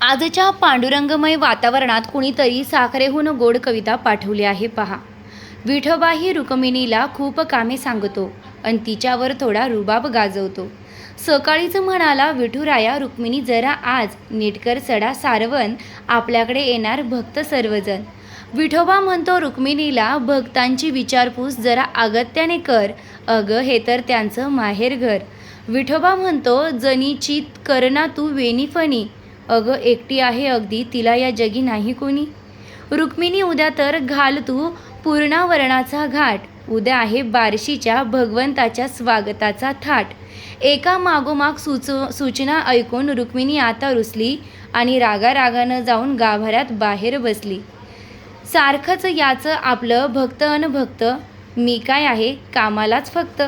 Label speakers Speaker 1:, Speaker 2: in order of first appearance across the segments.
Speaker 1: आजच्या पांडुरंगमय वातावरणात कुणीतरी साखरेहून गोड कविता पाठवली आहे पहा. विठोबाही रुक्मिणीला खूप कामे सांगतो आणि तिच्यावर थोडा रुबाब गाजवतो. सकाळीच म्हणाला विठुराया रुक्मिणी जरा आज नीटकर सडा सारवण आपल्याकडे येणार भक्त सर्वजण. विठोबा म्हणतो रुक्मिणीला भक्तांची विचारपूस जरा अगत्याने कर. अगं हे तर त्यांचं माहेरघर विठोबा म्हणतो जनीची करना तू वेणीफणी अगं एकटी आहे अगदी तिला या जगी नाही कोणी. रुक्मिणी उद्या तर घाल तू पूर्णावरणाचा घाट. उद्या आहे बारशीच्या भगवंताच्या स्वागताचा थाट. एका मागोमाग सुच सूचना ऐकून रुक्मिणी आता रुसली आणि रागारागानं जाऊन गाभाऱ्यात बाहेर बसली. सारखंच याचं आपलं भक्त अन भक्त. मी काय आहे? कामालाच फक्त.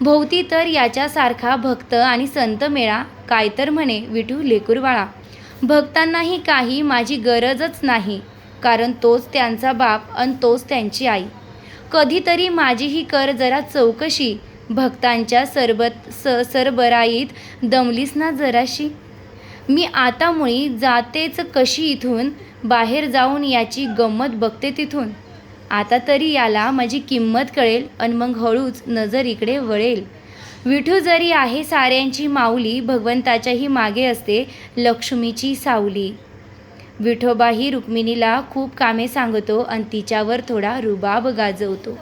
Speaker 1: भोवती तर याच्यासारखा भक्त आणि संत मेळा. काय तर म्हणे विठू लेकूरवाळा. भक्तांनाही काही माझी गरजच नाही कारण तोच त्यांचा बाप आणि तोच त्यांची आई. कधीतरी माझीही कर जरा चौकशी भक्तांच्या सरबत स सरबराईत दमलीस ना जराशी? मी आता मुळी जातेच कशी इथून बाहेर जाऊन याची गंमत बघते तिथून. आता तरी याला माझी किंमत कळेल आणि मग हळूच नजर इकडे वळेल. विठू जरी आहे साऱ्यांची माऊली भगवंताच्याही मागे असते लक्ष्मीची सावली. विठोबाही रुक्मिणीला खूप कामे सांगतो आणि तिच्यावर थोडा रुबाब गाजवतो.